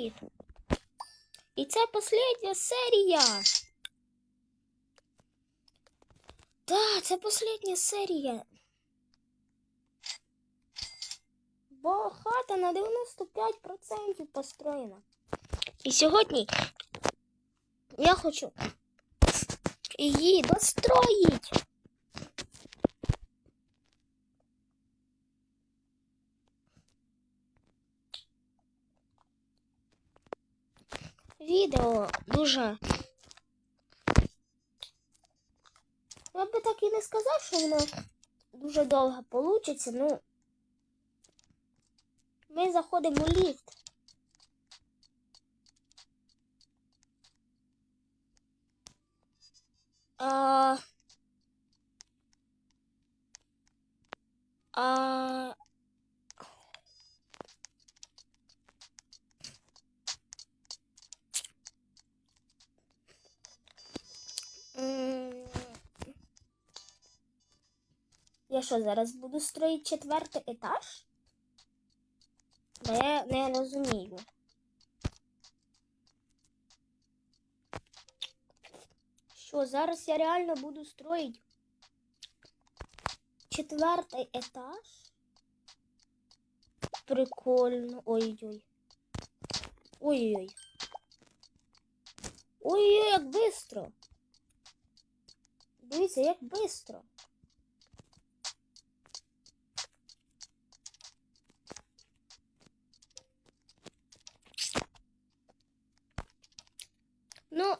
Привіт! І це остання серія. Так, це остання серія. Бо хата на 95% построєна. І сьогодні я хочу її достроїть. Відео дуже. Я би так і не сказав, що воно дуже довго получиться, ну. Ми заходимо у ліфт. А... А... Я що, зараз буду строїти четвертий етаж? Бо я не розумію. Що, зараз я реально буду строїти четвертий етаж? Прикольно. Ой-ой. Ой-ой. Ой-ой, як бистро. Дивіться, як бистро. Ну,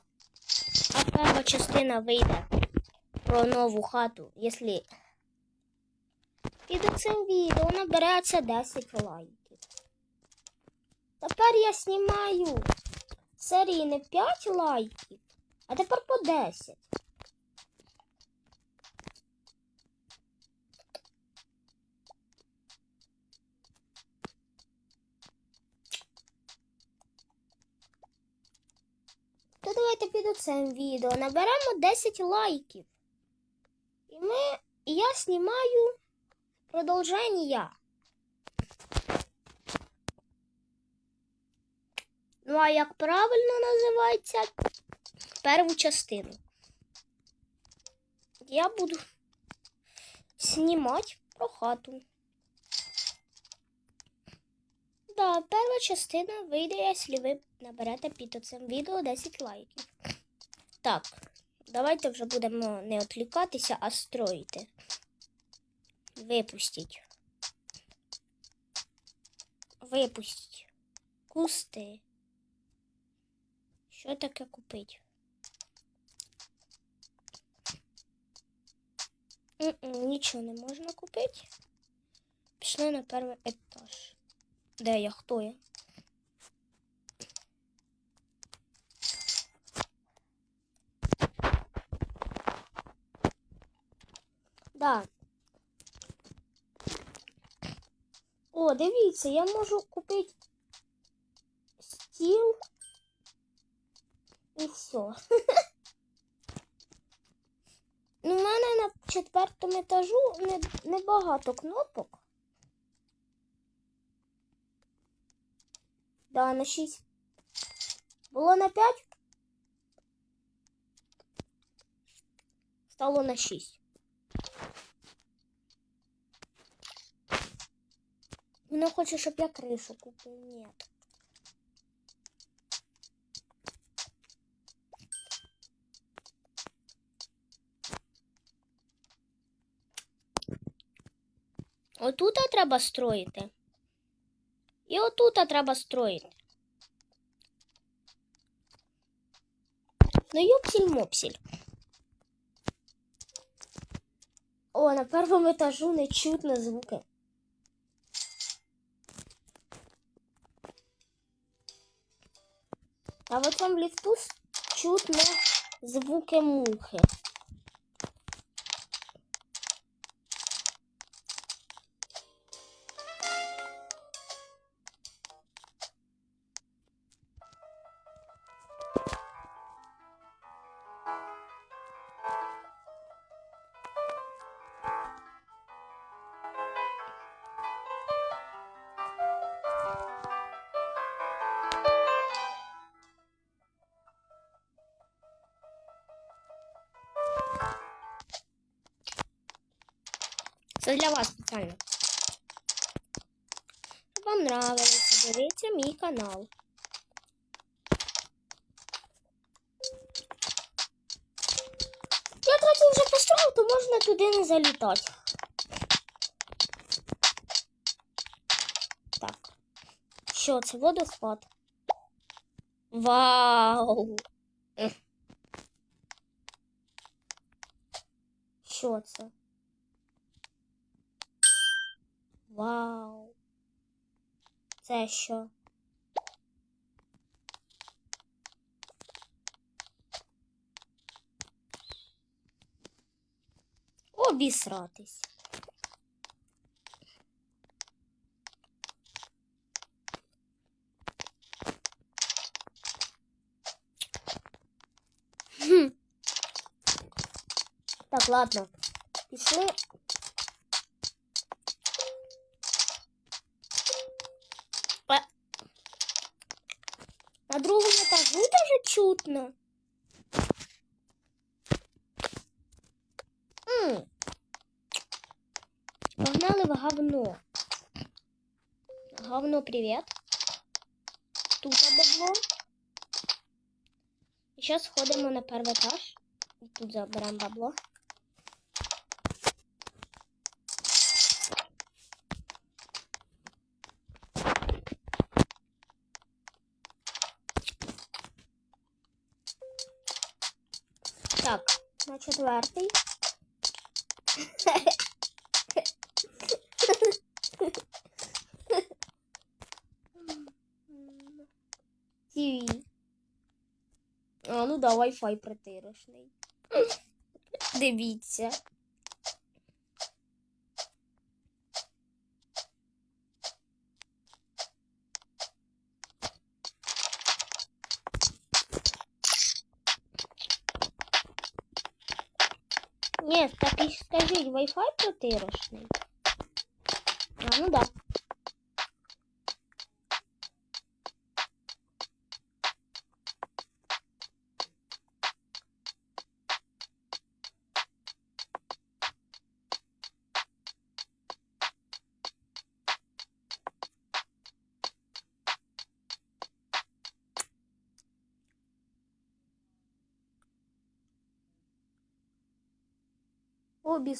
а перша частина вийде про нову хату, якщо під цим відео набереться 10 лайків. Тепер я знімаю серії не 5 лайків, а тепер по 10. Цим відео наберемо 10 лайків. І ми. Я знімаю продовження. Ну, а як правильно називається першу частину? Я буду знімати про хату. Да, перша частина вийде, якщо ви наберете під цим відео 10 лайків. Так, давайте вже будемо не відвлікатися, а строїти. Випустіть. Випустіть. Кусти. Що таке купить? Нічого не можна купити. Пішли на перший етаж. Де я? Хто я? Да. О, дивіться, я можу купити стіл і все. Ну, У мене на четвертому етажу не, небагато кнопок. Да, на 6. Було на 5. Стало на 6. Вона хоче, щоб я кришу купив. Ні. Отут треба строїти. І отут треба строїти. Ну, йопсіль-мопсіль. О, на першому етажу не чутно звуки. А в цьому ліфту чутно звуки мухи. Це для вас спеціально. Щоб вам нравилося, дивіться мій канал. Я трохи вже построїв, то можна туди не залітати. Так. Що це? Водоспад. Вау! Ех. Що це? Вау. Це що? Обісратись. Так, ладно. Пішли. Чутно. М. Погнали в говно. Говно, привет. Тут бабло. І зараз сходимо на перший етаж. І Тут заберемо бабло. Так, на четвертий. ТВ. А, ну да, Wi-Fi притирочний. Дивіться. Wi-Fi протирочний? А, ну да.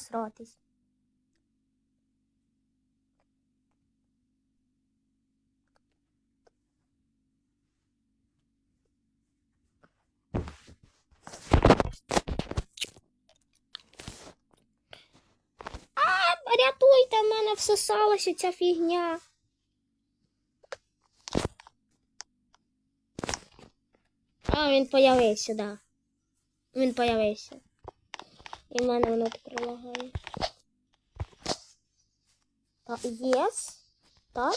Обісратись. Рятуйте, в мене всосалася ця фігня. А, він появився, да. Він появився. І в мене воно тепер лагає. Єс. Так.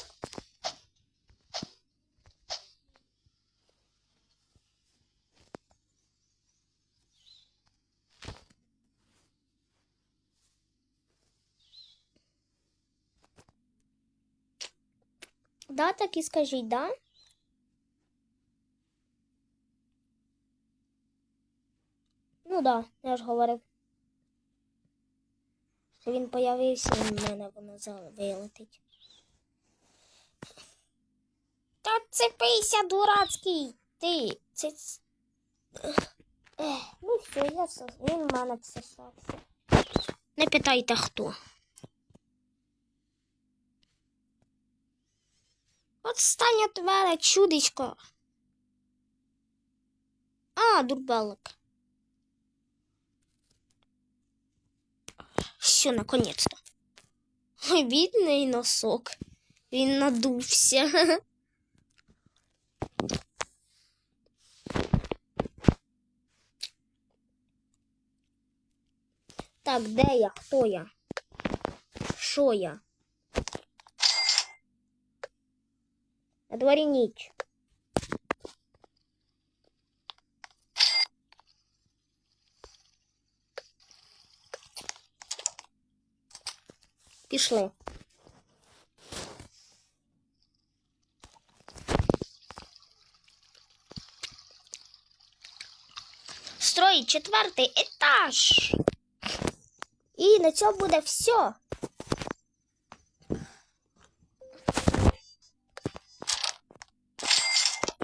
Да, так і скажіть, да? Ну да, я ж говорив. Він появився і в мене воно вилетить. Та цепися, дурацький! Ти, це... ну все, я сос... він в мене всосався. Не питайте хто. От стань от мене, чудечко. А, дурбалок. Все, наконец-то. Ой, бідний носок. Він надувся. Так, де я? Хто я? Що я? На дворі ніч. Пішли. Строїть четвертий етаж. І на цьому буде все.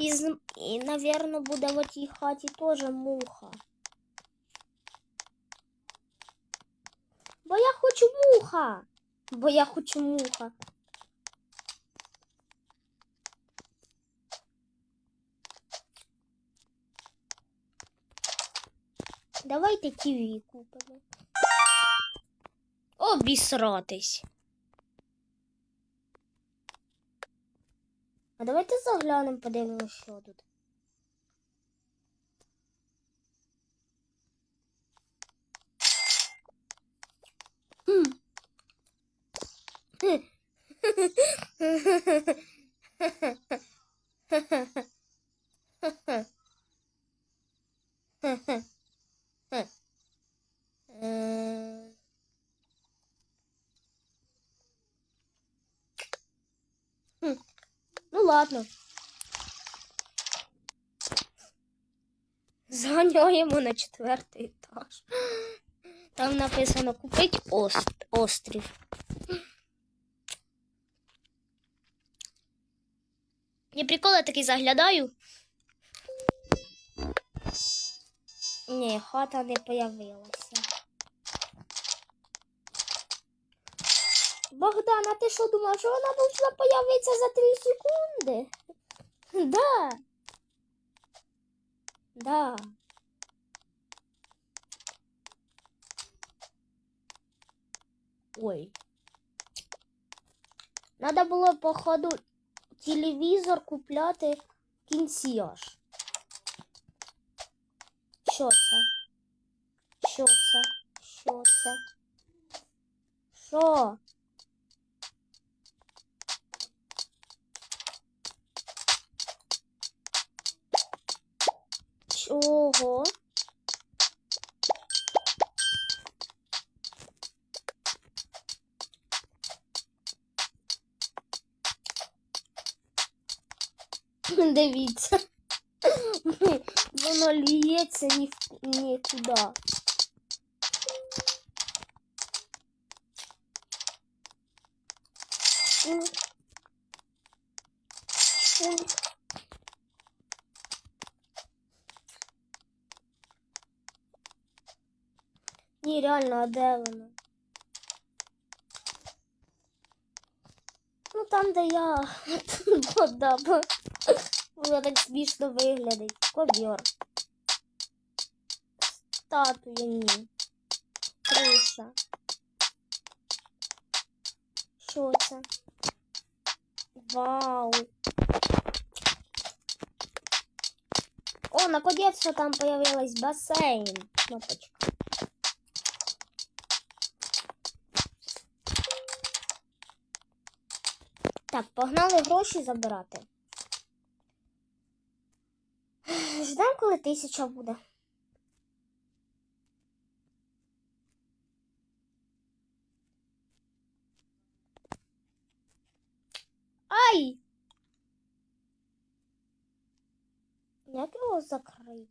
І, і наверное, буде в цій хаті теж муха. Бо я хочу муха. Бо я хочу муха. Давайте ківі купимо. Обісратись. А давайте заглянемо, подивимося, що тут. Хм. М. Хм. Ну ладно. Заганяємо на четвертий етаж. Там написано купить ост- острів. Я такий заглядаю. Ні, хата не появилася. Богдан, а ти що думав, що вона должна появитися за 3 секунди? Да. Да. Ой. Надо було, походу, телевізор купляти в кінці аж. Що це? Що це? Що це? Що? Чого? Дивіться. Воно ліється ні в- нікуди. М. М. Ні, реально, а де воно? Ну там, де я вода, бо Воно так смішно виглядить. Ковір. Статуя ні. Криша. Що це? Вау. О, наконец-то там появилась бассейн. Кнопочка. Так, погнали гроші забирати. Коли тисяча буде. Ай! Як його закрити?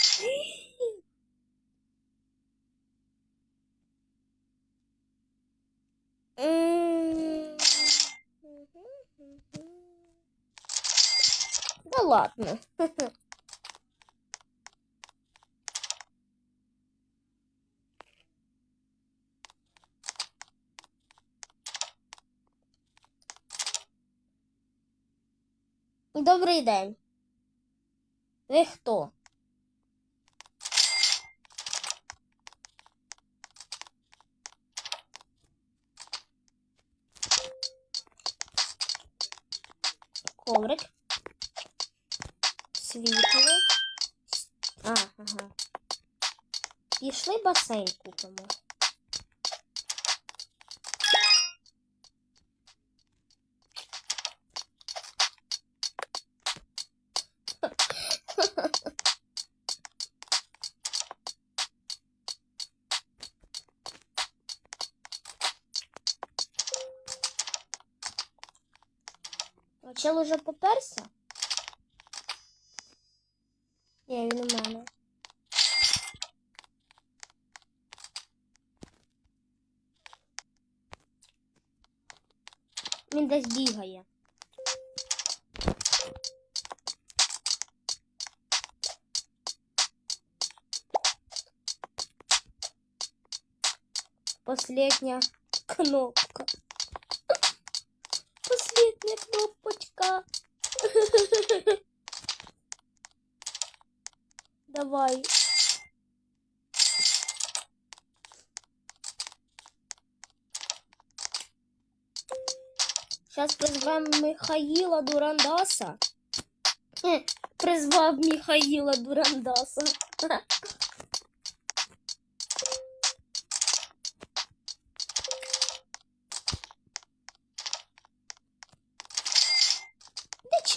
Чи. Да ладно. Добрий день. Ви хто? Коврик. Світло. А, ага. Пішли басейн купимо. Ну, чел уже поперся? Ні, він у мене. Він десь бігає. Последня кнопка. Кнопочка. Давай. Сейчас призвем Михаила Дурандаса. Призвав Михаила Дурандаса.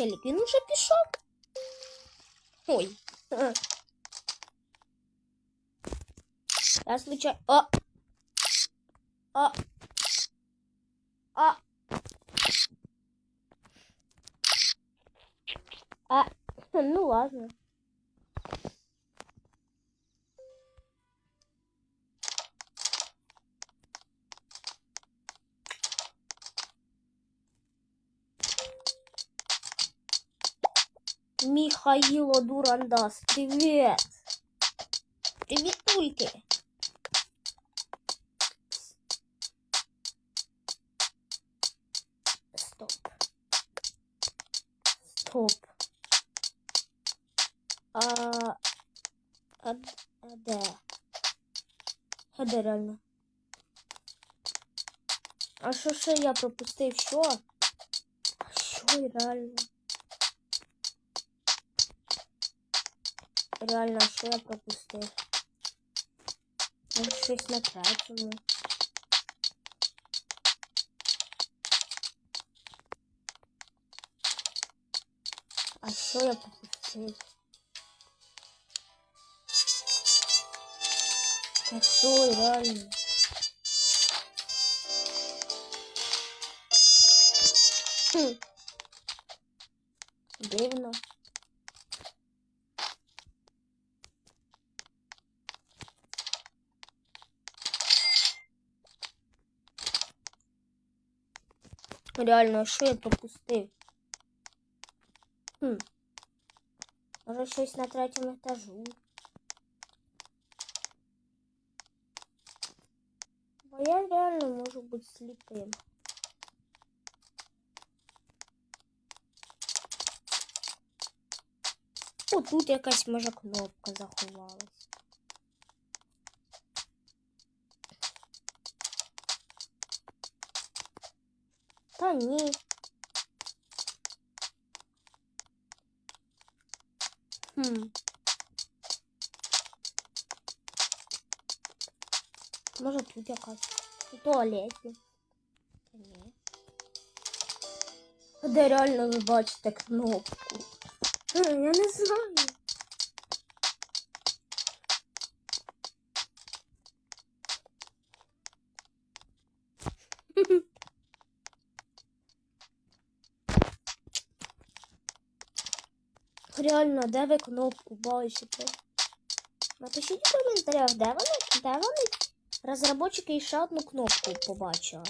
челік? Він уже пішов? Ой. Е. Я случайно... О! О! О! А, ну ладно. Михаило Дурандас, привет! Привет, Ульки! Стоп. Стоп. А, а, а де? А де реально? А що ще я пропустив? Що? А реально? Реально, що я пропустив? Може щось на. А що я пропустив? А що реально? Хм. Дивно. Реально, а що я пропустив? Хм. Може щось на третьому етажу. Бо я реально можу бути сліпим. О, тут якась може кнопка заховалась. Та ні. Хм. Може тут якась у туалеті. Та ні. Де реально ви бачите кнопку? Я не знаю. Реально, де ви кнопку бачите? Напишіть в коментарях, де вони, де вони розробники ще одну кнопку побачили.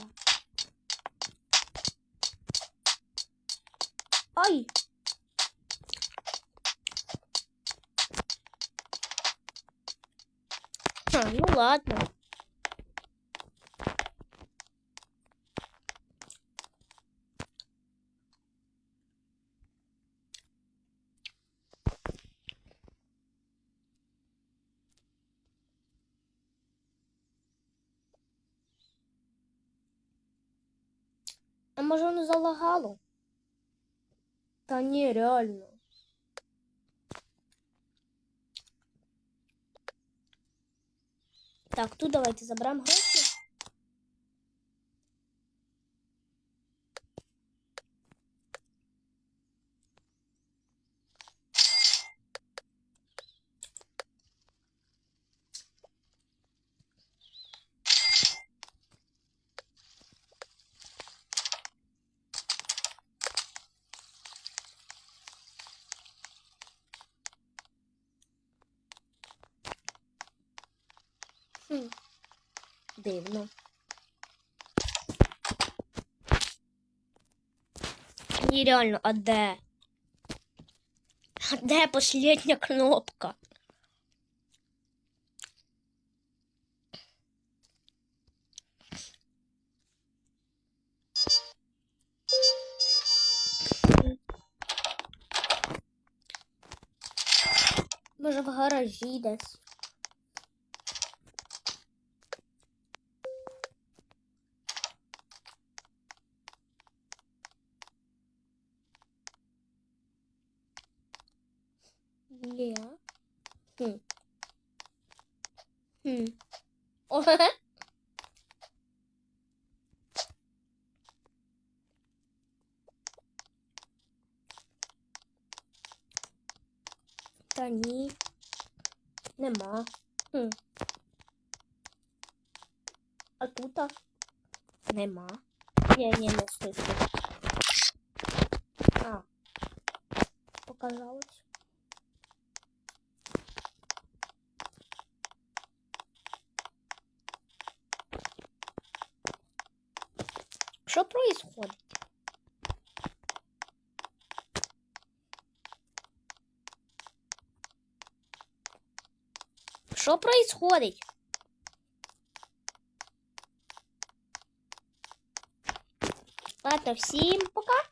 Ай! Ха, ну ладно. Може воно залагало? Та ні, реально. Так, тут давайте заберемо гроші. дивно. Ні, реально, а де? А де последня кнопка? Може в гаражі десь. О, Та ні. Нема. Хм. А тут? Нема. Ні, ні, не слышу. А. Показалось. Что происходит? Что происходит? Ладно, всем пока.